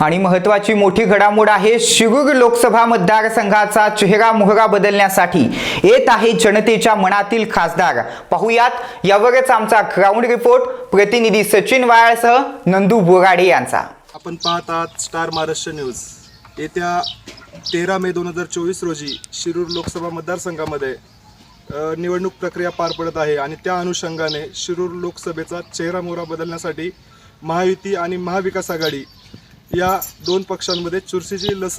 आणि महत्वाची मोठी घडामोड आहे शिरूर लोकसभा मतदारसंघाचा चेहरा मोहरा बदलण्यासाठी. येत आहे जनतेच्या मनातील खासदार. पाहुयात यावरच आमचा ग्राउंड रिपोर्ट प्रतिनिधी सचिन वाळसह नंदू बोराडे यांचा. आपण पाहत आहात स्टार महाराष्ट्र न्यूज येत्या तेरा मे दोन हजार चोवीस रोजी शिरूर लोकसभा मतदारसंघामध्ये निवडणूक प्रक्रिया पार पडत आहे आणि त्या अनुषंगाने शिरूर लोकसभेचा चेहरा मोहरा बदलण्यासाठी महायुती आणि महाविकास आघाडी या दोन पक्षांमध्ये चुरशीची लस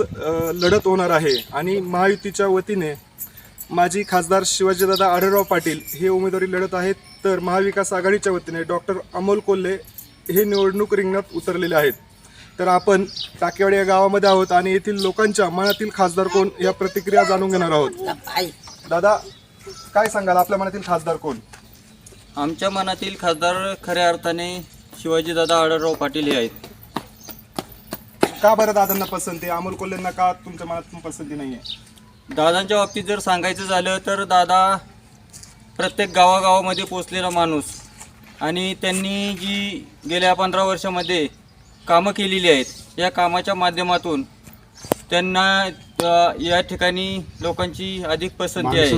लढत होणार आहे. आणि महायुतीच्या वतीने माजी खासदार शिवाजीदादा आढळराव पाटील हे उमेदवारी लढत आहेत. तर महाविकास आघाडीच्या वतीने डॉक्टर अमोल कोल्हे हे निवडणूक रिंगणात उतरलेले आहेत. तर आपण टाकेवाडी या गावामध्ये आहोत आणि येथील लोकांच्या मनातील खासदार कोण या प्रतिक्रिया जाणून घेणार आहोत. दादा काय सांगाल? आपल्या मनातील खासदार कोण? आमच्या मनातील खासदार खऱ्या अर्थाने शिवाजीदादा आढळराव पाटील हे आहेत. का बरं दादांना पसंती आहे? अमोल कोल्हेंना का तुमच्या मनात पसंती नाही आहे दादांच्या बाबतीत जर सांगायचं झालं तर दादा प्रत्येक गावागावामध्ये पोचलेला माणूस आणि त्यांनी जी गेल्या पंधरा वर्षामध्ये कामं केलेली आहेत या कामाच्या माध्यमातून त्यांना अ, या ठिकाणी लोकांची अधिक पसंती आहे.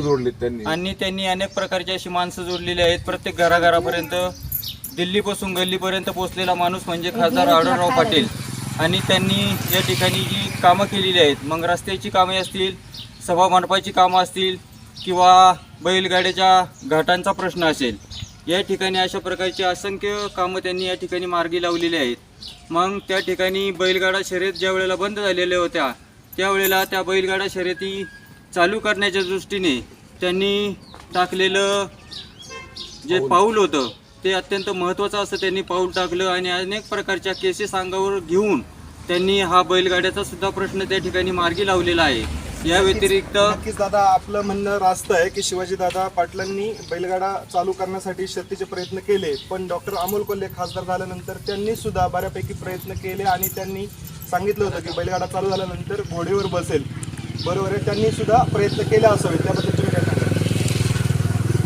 आणि त्यांनी अनेक प्रकारची अशी माणसं जोडलेली आहेत. प्रत्येक घराघरापर्यंत दिल्लीपासून गल्लीपर्यंत पोहोचलेला माणूस म्हणजे खासदार आढळराव पाटील. आणि त्यांनी या ठिकाणी जी कामं केलेली आहेत मग रस्त्याची कामे असतील सभा मंडपाची कामं असतील किंवा बैलगाड्याच्या घाटांचा प्रश्न असेल या ठिकाणी अशा प्रकारची असंख्य कामं त्यांनी या ठिकाणी मार्गी लावलेली आहेत. मग त्या ठिकाणी बैलगाडा शर्यत ज्या वेळेला बंद झालेल्या होत्या त्यावेळेला त्या बैलगाडा शर्यती चालू करण्याच्या दृष्टीने त्यांनी टाकलेलं जे पाऊल. होतं ते अत्यंत महत्त्वाचं असं त्यांनी पाऊल टाकलं आणि अनेक प्रकारच्या केसेस अंगावर घेऊन त्यांनी हा बैलगाड्याचा सुद्धा प्रश्न त्या ठिकाणी मार्गी लावलेला आहे. या व्यतिरिक्त नक्कीच दादा आपलं म्हणणं रास्त आहे की शिवाजीदादा पाटलांनी बैलगाडा चालू करण्यासाठी शक्तीचे प्रयत्न केले पण डॉक्टर अमोल कोल्हे खासदार झाल्यानंतर त्यांनी सुद्धा बऱ्यापैकी प्रयत्न केले आणि त्यांनी सांगितलं होतं की बैलगाडा चालू झाल्यानंतर घोडीवर बसेल. बरोबर आहे त्यांनी सुद्धा प्रयत्न केले असावे त्याबद्दल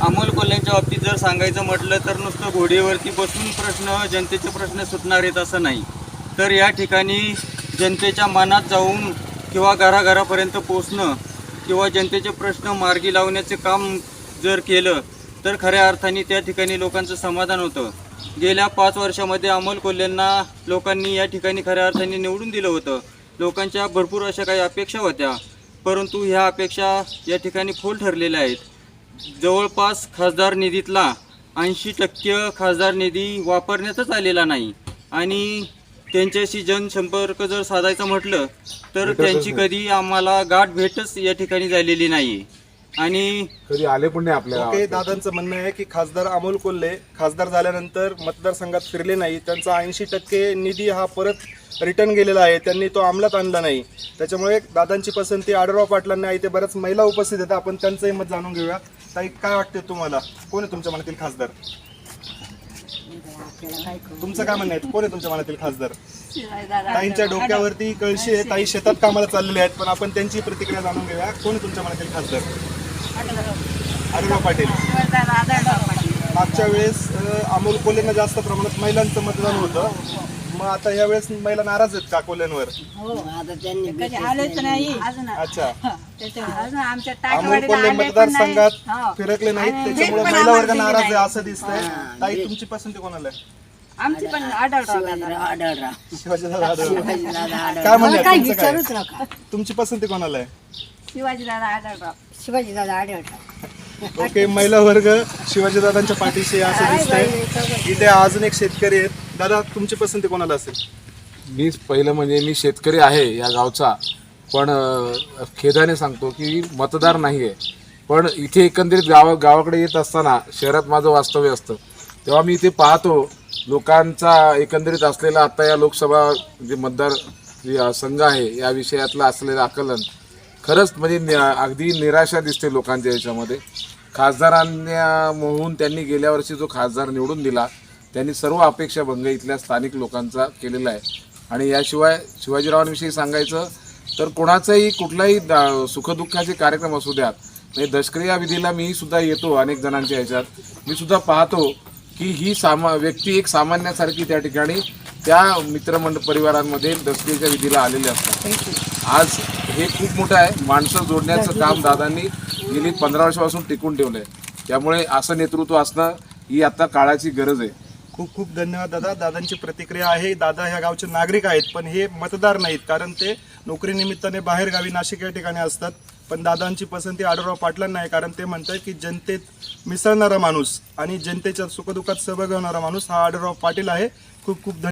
अमोल कोल्ह्यांच्या बाबतीत जर सांगायचं म्हटलं तर नुसतं घोडीवरती बसून प्रश्न जनतेचे प्रश्न सुटणार आहेत असं नाही. तर या ठिकाणी जनतेच्या मनात जाऊन किंवा घराघरापर्यंत पोचणं किंवा जनतेचे प्रश्न मार्गी लावण्याचे काम जर केलं तर खऱ्या अर्थाने त्या ठिकाणी लोकांचं समाधान होतं. गेल्या पाच वर्षामध्ये अमोल कोल्ह्यांना लोकांनी या ठिकाणी खऱ्या अर्थाने निवडून दिलं होतं. लोकांच्या भरपूर अशा काही अपेक्षा होत्या परंतु ह्या अपेक्षा या ठिकाणी फोल ठरलेल्या आहेत. जवळपास खासदार निधीतला ऐंशी टक्के खासदार निधी वापरण्यातच आलेला नाही. आणि त्यांच्याशी जनसंपर्क जर साधायचं म्हटलं तर त्यांची कधी आम्हाला गाठ भेटच या ठिकाणी झालेली नाही आणि कधी आले पण नाही आपल्या ओके दादांचं म्हणणं आहे की खासदार अमोल कोल्हे खासदार झाल्यानंतर मतदारसंघात फिरले नाही. त्यांचा ऐंशी टक्के निधी हा परत रिटर्न गेलेला आहे. त्यांनी तो अंमलात आणला नाही. त्याच्यामुळे दादांची पसंती आढळराव पाटलांना आहे. ते बऱ्याच महिला उपस्थित आहेत. आपण त्यांचंही मत जाणून घेऊया. ताई काय वाटते तुम्हाला? कोण आहे तुमच्या मनातील खासदार? तुमचं काय म्हणणं आहे? कोण आहे तुमच्या मनातील खासदार? ताईंच्या डोक्यावरती कळशी आहे. ताई शेतात कामाला चाललेले आहेत पण आपण त्यांची प्रतिक्रिया जाणून घेऊया. कोण आहे तुमच्या मनातील खासदार? आढळराव पाटील. मागच्या वेळेस अमोल कोल्हेंना जास्त प्रमाणात महिलांचं मतदान होतं. मग आता या वेळेस महिला नाराज आहेत का कोल्हेंवर? कधी आलेच नाही. अजून अच्छा. अजून आमच्या अमोल कोल्हे मतदारसंघात. हो. फिरकले नाहीत. त्याच्यामुळे महिला वर्ग नाराज आहे नाही. असं दिसतंय. ताई तुमची पसंती कोणाला आहे? आमची पण आढळराव. शिवाजीदादा आढळराव. काय म्हणणं आहे तुमचं काय? तुमची पसंती कोणाला आहे? शिवाजी दादा आढळराव. शिवाजी दादा आढळता ओके महिला वर्ग शिवाजीदादांच्या पाठीशी आहे असं दिसतंय. इथे अजून एक शेतकरी आहेत. दादा तुमची पसंती कोणाला असेल? मी पहिलं म्हणजे मी शेतकरी आहे या गावचा. पण अं, खेदाने सांगतो की मतदार नाही आहे पण इथे एकंदरीत गावा गावाकडे येत असताना शहरात माझं वास्तव्य असतं. तेव्हा मी इथे पाहतो लोकांचा एकंदरीत असलेला आता या लोकसभा जे मतदार जे अं, संघ आहे या विषयातलं असलेलं आकलन खरंच म्हणजे नि- अगदी निराशा दिसते लोकांच्या याच्यामध्ये खासदारांना मोहून त्यांनी गेल्या वर्षी जो खासदार निवडून दिला त्यांनी सर्व अपेक्षा भंग इथल्या स्थानिक लोकांचा केलेला आहे. आणि याशिवाय शिवाजीरावांविषयी सांगायचं तर कोणाचाही कुठलाही दा- सुखदुःखाचे कार्यक्रम असू द्यात म्हणजे दशक्रिया विधीला मी सुद्धा येतो अनेक जणांच्या ह्याच्यात. मी सुद्धा पाहतो की ही सामा व्यक्ती एक सामान्यासारखी त्या ठिकाणी त्या मित्रमंडळ परिवारांमध्ये दसऱ्याच्या विधीला आलेले असतात. आज हे खूप मोठं आहे. माणसं जोडण्याचं काम दादांनी गेली पंधरा वर्षापासून टिकून ठेवलं आहे त्यामुळे असं नेतृत्व असणं ही आता काळाची गरज आहे. खूप खूप धन्यवाद दादा. दादांची प्रतिक्रिया आहे. दादा ह्या गावचे नागरिक आहेत पण हे मतदार नाहीत कारण ते नोकरीनिमित्ताने बाहेर गावी नाशिक या ठिकाणी असतात. पण दादांची पसंती आढळराव पाटलांना आहे कारण ते म्हणतात की जनतेत मिसळणारा माणूस आणि जनतेच्या सुखदुःखात सहभागी होणारा माणूस हा आढळराव पाटील आहे. खूप खूप